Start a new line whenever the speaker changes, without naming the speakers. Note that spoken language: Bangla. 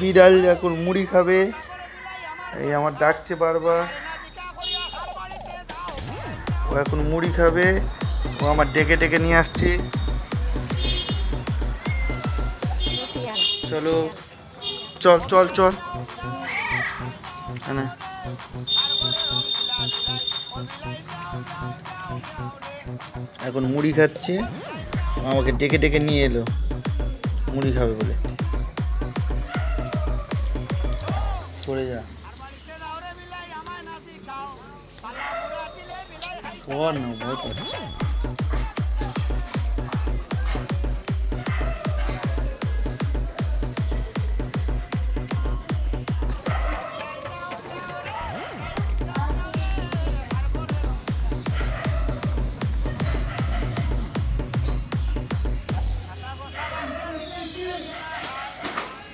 বিড়াল এখন মুড়ি খাবে। এই আমার ডাকছে বারবার। ও এখন মুড়ি খাবে। ও আমার ডেকে ডেকে নিয়ে আসছে। চলো। চল চল চল। হ্যাঁ এখন মুড়ি খাচ্ছে। আমাকে ডেকে ডেকে নিয়ে এলো। মুড়ি খাবে বলে। পড়ে যা। পড় না ভয় পাচ্ছে